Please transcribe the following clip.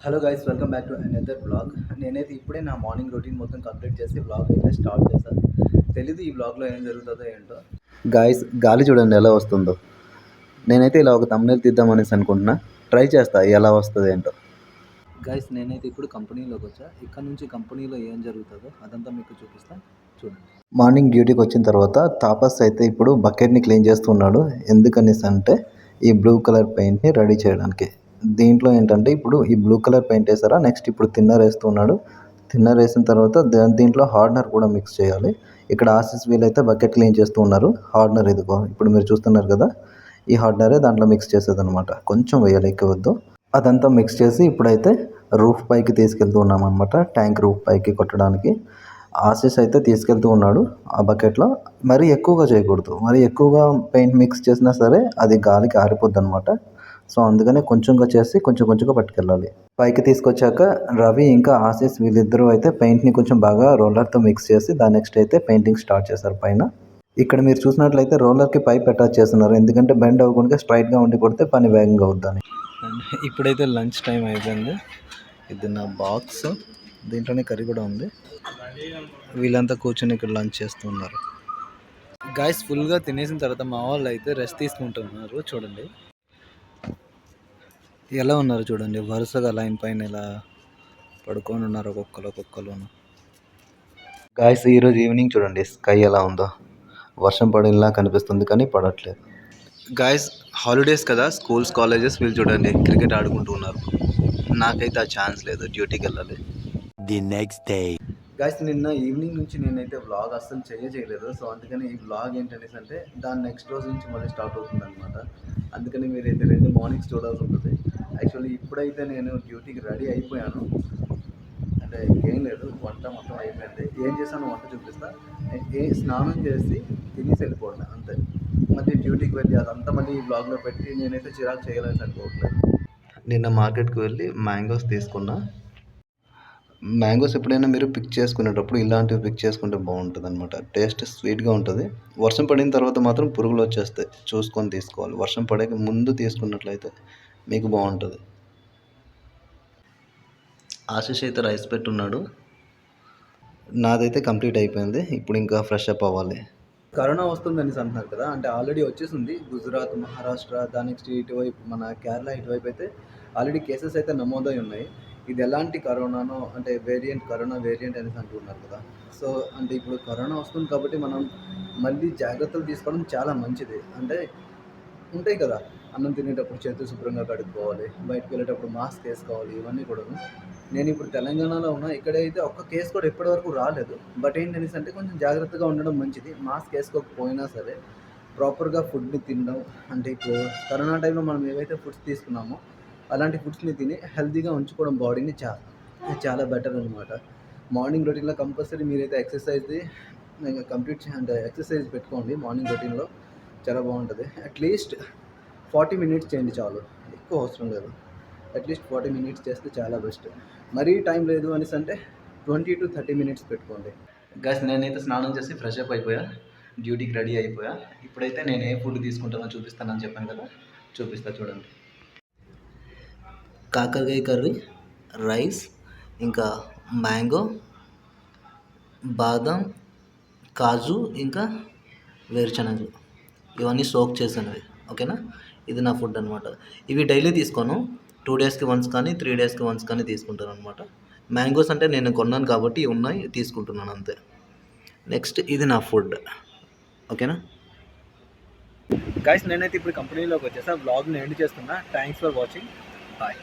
Hello guys welcome back to another vlog నేనైతే ఇప్పుడే నా మార్నింగ్ రొటీన్ మొత్తం కంప్లీట్ చేసి బ్లాగ్ అయితే స్టార్ట్ చేశాను తెలీదు ఈ బ్లాగ్లో ఏం జరుగుతుందో ఏంటో. గాయస్ గాలి చూడండి ఎలా వస్తుందో. నేనైతే ఇలా ఒక తమ్నేల్ తీద్దామనేసి అనుకుంటున్నా. ట్రై చేస్తా ఎలా వస్తుంది ఏంటో. గాయస్ నేనైతే ఇప్పుడు కంపెనీలోకి వచ్చా. ఇక్కడ నుంచి కంపెనీలో ఏం జరుగుతుందో అదంతా మీకు చూపిస్తాను చూడండి. మార్నింగ్ డ్యూటీకి వచ్చిన తర్వాత తాపస్ అయితే ఇప్పుడు బకెట్ని క్లీన్ చేస్తున్నాడు. ఎందుకనేసి అంటే ఈ బ్లూ కలర్ పెయింట్ని రెడీ చేయడానికి. దీంట్లో ఏంటంటే ఇప్పుడు ఈ బ్లూ కలర్ పెయింట్ వేసారా నెక్స్ట్ ఇప్పుడు థిన్నర్ వేస్తున్నాడు థిన్నర్ వేసిన తర్వాత దీంట్లో హార్డ్నర్ కూడా మిక్స్ చేయాలి. ఇక్కడ ఆసిస్ వీల్ అయితే బకెట్ క్లీన్ చేస్తూ ఉన్నారు. హార్డ్నర్ ఇదిగో ఇప్పుడు మీరు చూస్తున్నారు కదా? ఈ హార్డ్నరే దాంట్లో మిక్స్ చేసేది అనమాట కొంచెం వేయాలి ఎక్కువద్దు అదంతా మిక్స్ చేసి ఇప్పుడైతే రూఫ్ పైకి తీసుకెళ్తూ ఉన్నాం అనమాట ట్యాంక్ రూఫ్ పైకి కొట్టడానికి. ఆసిస్ అయితే తీసుకెళ్తూ ఉన్నాడు ఆ బకెట్లో మరీ ఎక్కువగా చేయకూడదు. మరీ ఎక్కువగా పెయింట్ మిక్స్ చేసినా సరే అది గాలికి ఆరిపోద్ది అనమాట సో అందుకనే కొంచెంగా చేసి కొంచెం కొంచెంగా పట్టుకెళ్ళాలి. పైకి తీసుకొచ్చాక రవి ఇంకా ఆశీస్ వీళ్ళిద్దరూ అయితే పెయింట్ని కొంచెం బాగా రోలర్తో మిక్స్ చేసి దాని నెక్స్ట్ అయితే పెయింటింగ్ స్టార్ట్ చేశారు పైన. ఇక్కడ మీరు చూసినట్లయితే రోలర్కి పైప్ అటాచ్ చేస్తున్నారు. ఎందుకంటే బెండ్ అవ్వకుండా స్ట్రైట్గా ఉండి కొడితే పని వేగంగా అవుద్దని. ఇప్పుడైతే లంచ్ టైం అయిపోయింది. ఇది నా బాక్స్. దీంట్లోనే కర్రీ కూడా ఉంది. వీళ్ళంతా కూర్చొని ఇక్కడ లంచ్ చేస్తున్నారు గాయస్ ఫుల్గా తినేసిన తర్వాత మా వాళ్ళు అయితే రెస్ట్ తీసుకుంటున్నారు. చూడండి. ఎలా ఉన్నారు చూడండి? వరుసగా లైన్ పైన ఇలా పడుకొని ఉన్నారు ఒక్కొక్కరు ఒక్కొక్కరు గాయస్ ఈరోజు ఈవినింగ్ చూడండి స్కై ఎలా ఉందో. వర్షం పడేలా కనిపిస్తుంది కానీ పడట్లేదు. గాయస్ హాలిడేస్ కదా స్కూల్స్ కాలేజెస్ వీళ్ళు చూడండి క్రికెట్ ఆడుకుంటూ ఉన్నారు. నాకైతే ఆ ఛాన్స్ లేదు డ్యూటీకి వెళ్ళాలి. The next day. గాయస్ నిన్న ఈవినింగ్ నుంచి నేనైతే వ్లాగ్ అస్సలు చేయ చేయలేదు. సో అందుకని ఈ వ్లాగ్ ఏంటనేసి అంటే దాని నెక్స్ట్ రోజు నుంచి మళ్ళీ స్టార్ట్ అవుతుంది అనమాట అందుకని మీరైతే రెండు మార్నింగ్స్ చూడాల్సి ఉంటుంది. యాక్చువల్లీ ఇప్పుడైతే నేను డ్యూటీకి రెడీ అయిపోయాను. అంటే ఏం లేదు వంట మొత్తం అయిపోయింది. ఏం చేశాను వంట చూపిస్తా. ఏ స్నానం చేసి తినేసి వెళ్ళిపోవడం అంతే. మళ్ళీ డ్యూటీకి వెళ్ళి అదంతా మళ్ళీ బ్లాగ్లో పెట్టి నేనైతే చిరాకు చేయలేని అనుకోవట్లేదు నిన్న మార్కెట్కి వెళ్ళి మ్యాంగోస్ తీసుకున్నా. మ్యాంగోస్ ఎప్పుడైనా మీరు పిక్ చేసుకునేటప్పుడు ఇలాంటివి పిక్ చేసుకుంటే బాగుంటుంది అనమాట టేస్ట్ స్వీట్గా ఉంటుంది. వర్షం పడిన తర్వాత మాత్రం పురుగులు వచ్చేస్తాయి. చూసుకొని తీసుకోవాలి. వర్షం పడే ముందు తీసుకున్నట్లయితే మీకు బాగుంటుంది. ఆశీష్ అయితే రైస్ పెట్టున్నాడు. నాదైతే కంప్లీట్ అయిపోయింది. ఇప్పుడు ఇంకా ఫ్రెష్ అప్ అవ్వాలి. కరోనా వస్తుంది అనేసి అంటున్నారు కదా అంటే ఆల్రెడీ వచ్చేసింది. గుజరాత్ మహారాష్ట్ర దాని నెక్స్ట్ ఇటువైపు మన కేరళ ఇటువైపు అయితే ఆల్రెడీ కేసెస్ అయితే నమోదై ఉన్నాయి. ఇది ఎలాంటి కరోనానో అంటే వేరియంట్ కరోనా వేరియంట్ అనేసి అంటున్నారు కదా. సో అంటే ఇప్పుడు కరోనా వస్తుంది కాబట్టి మనం మళ్ళీ జాగ్రత్తలు తీసుకోవడం చాలా మంచిది. అంటే ఉంటాయి కదా. అన్నం తినేటప్పుడు చేతులు శుభ్రంగా కడుక్కోవాలి బయటకు వెళ్ళేటప్పుడు మాస్క్ వేసుకోవాలి ఇవన్నీ కూడా. నేను ఇప్పుడు తెలంగాణలో ఉన్నా ఇక్కడైతే ఒక్క కేసు కూడా ఇప్పటివరకు రాలేదు. బట్ ఏంటనేసి అంటే కొంచెం జాగ్రత్తగా ఉండడం మంచిది. మాస్క్ వేసుకోకపోయినా సరే ప్రాపర్గా ఫుడ్ని తినడం అంటే ఇప్పుడు కరోనా టైంలో మనం ఏవైతే ఫుడ్స్ తీసుకున్నామో అలాంటి ఫుడ్స్ని తిని హెల్తీగా ఉంచుకోవడం బాడీని చాలా చాలా బెటర్ అనమాట మార్నింగ్ రొటీన్లో కంపల్సరీ మీరైతే ఎక్సర్సైజ్ కంప్లీట్ అంటే ఎక్సర్సైజ్ పెట్టుకోండి మార్నింగ్ రొటీన్లో చాలా బాగుంటుంది. అట్లీస్ట్ ఫార్టీ మినిట్స్ చేయండి చాలు. ఎక్కువ అవసరం లేదు. అట్లీస్ట్ ఫార్టీ మినిట్స్ చేస్తే చాలా బెస్ట్ మరీ టైం లేదు అనేసి అంటే ట్వంటీ టు థర్టీ మినిట్స్ పెట్టుకోండి. గస్ నేనైతే స్నానం చేసి ఫ్రెష్ అప్ అయిపోయా. డ్యూటీకి రెడీ అయిపోయా. ఇప్పుడైతే నేను ఏ ఫుడ్ తీసుకుంటానో చూపిస్తానని చెప్పాను కదా చూపిస్తా చూడండి. కాకరకాయ కర్రీ రైస్ ఇంకా మ్యాంగో బాదం కాజు ఇంకా వేరుశనగలు. ఇవన్నీ సోక్ చేసినవి ఓకేనా? ఇది నా ఫుడ్ అనమాట ఇవి డైలీ తీసుకోను. టూ డేస్కి వన్స్ కానీ త్రీ డేస్కి వన్స్ కానీ తీసుకుంటాను అనమాట మ్యాంగోస్ అంటే నేను కొన్నాను కాబట్టి ఇవి ఉన్నాయి తీసుకుంటున్నాను అంతే. నెక్స్ట్ ఇది నా ఫుడ్ ఓకేనా? గైస్ నేనైతే ఇప్పుడు కంపెనీలోకి వచ్చేసా. బ్లాగ్ని ఎండ్ చేస్తున్నా. Thanks for watching bye